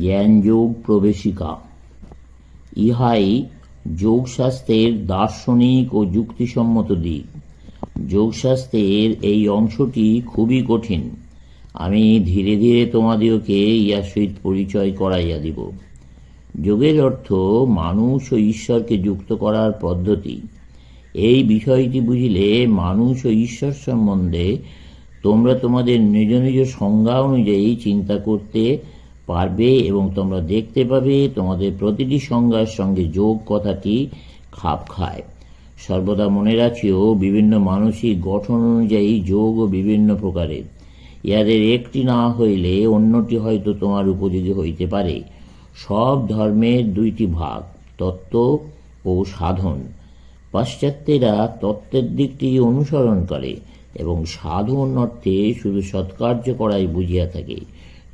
জ্ঞানযোগ প্রবেশিকা ইহাই যোগশাস্ত্রের দার্শনিক ও যুক্তিসম্মত দিক। যোগশাস্ত্রের এই অংশটি খুবই কঠিন। আমি ধীরে ধীরে তোমাদিওকে ইহার সহিত পরিচয় করাইয়া দিব। যোগের অর্থ মানুষ ও ঈশ্বরকে যুক্ত করার পদ্ধতি। এই বিষয়টি বুঝিলে মানুষ ও ঈশ্বর সম্বন্ধে তোমরা তোমাদের নিজ নিজ সংজ্ঞা অনুযায়ী চিন্তা করতে পারবে এবং তোমরা দেখতে পাবে তোমাদের প্রতিটি সংজ্ঞার সঙ্গে যোগ কথাটি খাপ খায়। সর্বদা মনে রাখিও, বিভিন্ন মানসিক গঠন অনুযায়ী যোগও বিভিন্ন প্রকারের। ইহাদের একটি না হইলে অন্যটি হয়তো তোমার উপযোগী হইতে পারে। সব ধর্মের দুইটি ভাগ, তত্ত্ব ও সাধন। পাশ্চাত্যেরা তত্ত্বের দিকটি অনুসরণ করে এবং সাধন অর্থে শুধু সৎকার্য করাই বুঝিয়া থাকে।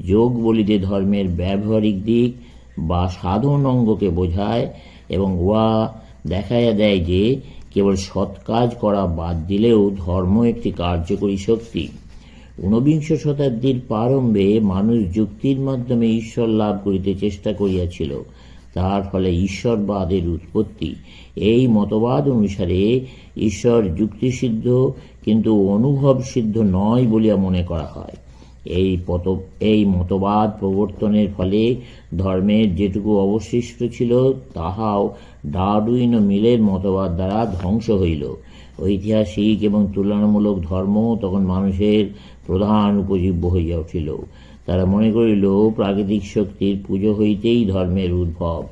যোগ বলিতে ধর্মের ব্যবহারিক দিক বা সাধন অঙ্গকে বোঝায় এবং উহা দেখাইয়া দেয় যে কেবল সৎ কাজ করা বাদ দিলেও ধর্ম একটি কার্যকরী শক্তি। ঊনবিংশ শতাব্দীর প্রারম্ভে মানুষ যুক্তির মাধ্যমে ঈশ্বর লাভ করিতে চেষ্টা করিয়াছিল তার ফলে ঈশ্বরবাদের উৎপত্তি। এই মতবাদ অনুসারে ঈশ্বর যুক্তিসিদ্ধ কিন্তু অনুভব সিদ্ধ নয় বলিয়া মনে করা হয়। এই পত, এই মতবাদ প্রবর্তনের ফলে ধর্মের যেটুকু অবশিষ্ট ছিল, তাহাও ডারউইন ও মিলের মতবাদ দ্বারা ধ্বংস হইল। ঐতিহাসিক এবং তুলনামূলক ধর্ম তখন মানুষের প্রধান উপজীব্য হইয়া উঠিল। তারা মনে করিল, প্রাকৃতিক শক্তির পুজো হইতেই ধর্মের উদ্ভব।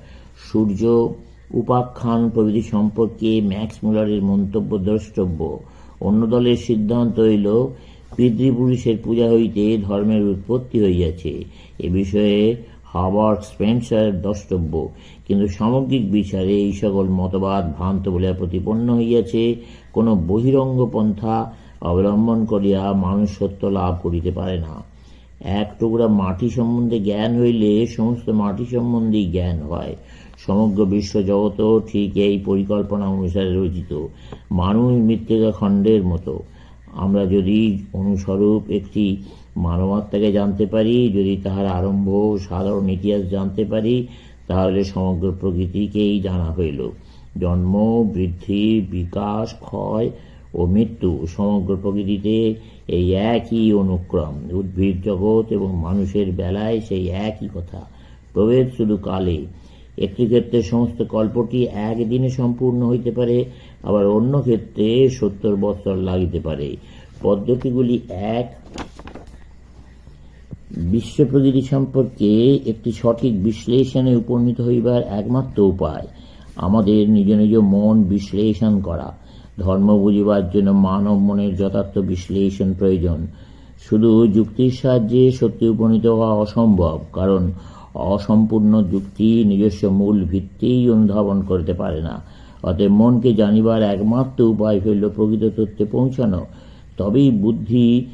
সূর্য উপাখ্যান প্রভৃতি সম্পর্কে ম্যাক্স মুলারের মন্তব্য দ্রষ্টব্য। অন্য দলের সিদ্ধান্ত হইল পিতৃপুরুষের পূজা হইতে ধর্মের উৎপত্তি হইয়াছে। এ বিষয়ে হাওয়ার্ড স্পেন্সার দ্রষ্টব্য। কিন্তু সামগ্রিক বিচারে এই সকল মতবাদ ভ্রান্ত বলিয়া প্রতিপন্ন হইয়াছে। কোনো বহিরঙ্গ পন্থা অবলম্বন করিয়া মানুষ সত্য লাভ করিতে পারে না। এক টুকরা মাটি সম্বন্ধে জ্ঞান হইলে সমস্ত মাটি সম্বন্ধেই জ্ঞান হয়। সমগ্র বিশ্ব জগৎ ঠিক এই পরিকল্পনা অনুসারে রচিত। মানুষ মৃত্তিকা খণ্ডের মতো। আমরা যদি অনুস্বরূপ একটি মানবাত্মাকে জানতে পারি, যদি তাহার আরম্ভ সাধারণ ইতিহাস জানতে পারি, তাহলে সমগ্র প্রকৃতিকেই জানা হইল। জন্ম, বৃদ্ধি, বিকাশ, ক্ষয় ও মৃত্যু সমগ্র প্রকৃতিতে এই একই অনুক্রম। উদ্ভিদ জগৎ এবং মানুষের বেলায় সেই একই কথা। প্রভেদ শুধু কালে একটি ক্ষেত্রে সমস্ত কল্পটি একদিনে সম্পূর্ণ হইতে পারে, আবার অন্য ক্ষেত্রে সত্তর বছর লাগিতে পারে। পদ্ধতিগুলি এক, বিশ্ব প্রকৃতি সম্পর্কে একটি সঠিক বিশ্লেষণে উপনীত হইবার একমাত্র উপায়, আমাদের নিজ নিজ মন বিশ্লেষণ করা। ধর্ম বুঝিবার জন্য মানব মনের যথার্থ বিশ্লেষণ প্রয়োজন। শুধু যুক্তির সাহায্যে সত্যি উপনীত হওয়া অসম্ভব, কারণ অসম্পূর্ণ যুক্তি নিজস্ব মূল ভিত্তিই অনুধাবন করতে পারে না। অতএব মনকে জানিবার একমাত্র উপায় হইল প্রকৃত তথ্যে পৌঁছানো। তবেই বুদ্ধি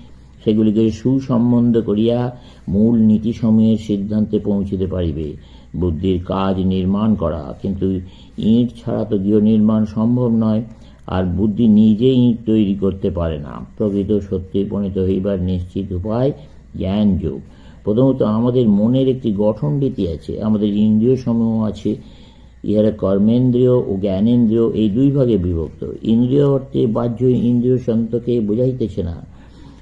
সেগুলিকে সুসম্বন্ধ করিয়া মূল নীতি নীতিসমূহের সিদ্ধান্তে পৌঁছিতে পারিবে। বুদ্ধির কাজ নির্মাণ করা, কিন্তু ইঁট ছাড়া তো গৃহ নির্মাণ সম্ভব নয়, আর বুদ্ধি নিজেই ইঁট তৈরি করতে পারে না। প্রকৃত সত্যে উপনীত হইবার নিশ্চিত উপায় জ্ঞান যোগ প্রথমত আমাদের মনের একটি গঠন রীতি আছে, আমাদের ইন্দ্রিয় সমূহ আছে, ইহারা কর্মেন্দ্রীয় ও জ্ঞানেন্দ্রীয়, এই দুই ভাগে বিভক্ত। ইন্দ্রিয় অর্থে বাহ্য ইন্দ্রিয় সন্তকে বোঝাইতেছে না।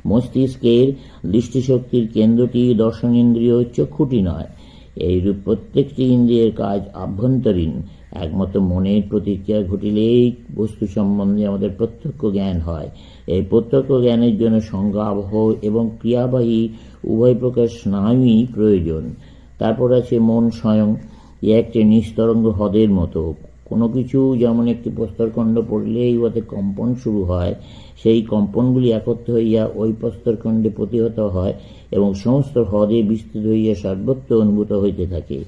মস্তিষ্কের দৃষ্টিশক্তির কেন্দ্রটি দর্শন দর্শনেন্দ্রিয় চক্ষুটি নয়। এইরূপ প্রত্যেকটি ইন্দ্রিয়ের কাজ আভ্যন্তরীণ। একমাত্র মনের প্রতিক্রিয়া ঘটিলেই বস্তু সম্বন্ধে আমাদের প্রত্যক্ষ জ্ঞান হয়। এই প্রত্যক্ষ জ্ঞানের জন্য সংজ্ঞাবহ এবং ক্রিয়াবাহী উভয় প্রকার স্নায়ুই প্রয়োজন। তারপর আছে মন স্বয়ং একটি নিস্তরঙ্গ হ্রদের মতো। কোনো কিছু, যেমন একটি প্রস্তরখণ্ড পড়লেই উহাতে কম্পন শুরু হয়, সেই কম্পনগুলি একত্র হইয়া ওই প্রস্তরখণ্ডে প্রতিহত হয় এবং সমস্ত হ্রদে বিস্তৃত হইয়া সর্বত্র অনুভূত হইতে থাকে।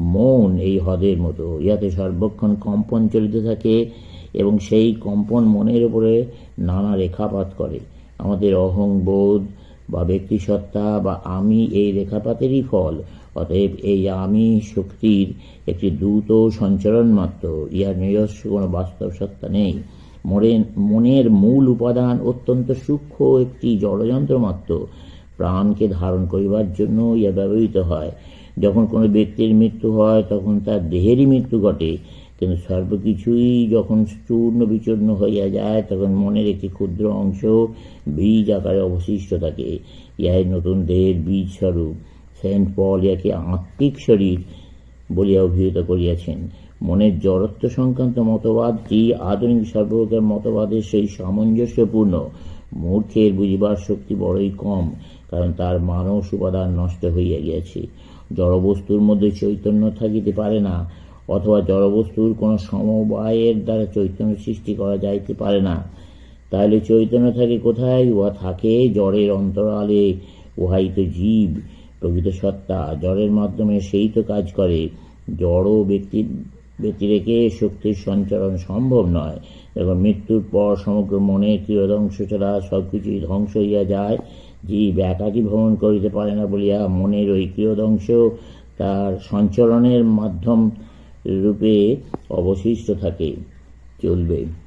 মন এই হ্রদের মতো, ইহাতে সর্বক্ষণ কম্পন চলিতে থাকে এবং সেই কম্পন মনের উপরে নানা রেখাপাত করে। আমাদের অহংবোধ বা ব্যক্তিসত্তা বা আমি এই রেখাপাতেরই ফল। অতএব এই আমি শক্তির একটি দ্রুত সঞ্চরণ মাত্র। ইহার নিজস্ব কোনো বাস্তব সত্তা নেই। মনের মনের মূল উপাদান অত্যন্ত সূক্ষ্ম একটি জড়যন্ত্র মাত্র। প্রাণকে ধারণ করিবার জন্য ইহা ব্যবহৃত হয়। যখন কোনো ব্যক্তির মৃত্যু হয়, তখন তার দেহেরই মৃত্যু ঘটে। কিন্তু সর্বকিছুই যখন চূর্ণ বিচূর্ণ হইয়া যায়, তখন মনের একটি ক্ষুদ্র অংশ বীজ আকারে অবশিষ্ট থাকে। ইহাই নতুন দেহের বীজ স্বরূপ সেন্ট পল ইয়াকে আত্মিক শরীর বলিয়া অভিহিত করিয়াছেন। মনের জড়ত্ব সংক্রান্ত মতবাদটি আধুনিক সর্বপ্রকার মতবাদের সেই সামঞ্জস্যপূর্ণ, মূর্খের বুঝিবার শক্তি বড়ই কম, কারণ তার মানস উপাদান নষ্ট হইয়া গিয়াছে। জড়বস্তুর মধ্যে চৈতন্য থাকিতে পারে না, অথবা জড়বস্তুর কোনো সমবায়ের দ্বারা চৈতন্য সৃষ্টি করা যাইতে পারে না। তাহলে চৈতন্য থাকে কোথায়? উহা থাকে জড়ের অন্তরালে, উহাই তো জীব। প্রকৃত সত্তা, জড়ের মাধ্যমে সেই তো কাজ করে। জড় ব্যক্তির ব্যতিরেকে শক্তির সঞ্চারণ সম্ভব নয়। এবং মৃত্যুর পর সমগ্র মনের ক্রিয়দংশ ছাড়া সব কিছুই ধ্বংস হইয়া যায়। জীব একাকী ভ্রমণ করিতে পারে না বলিয়া মনের ওই ক্রিয়দংশ তার সঞ্চরণের মাধ্যম রূপে অবশিষ্ট থাকে, চলবে।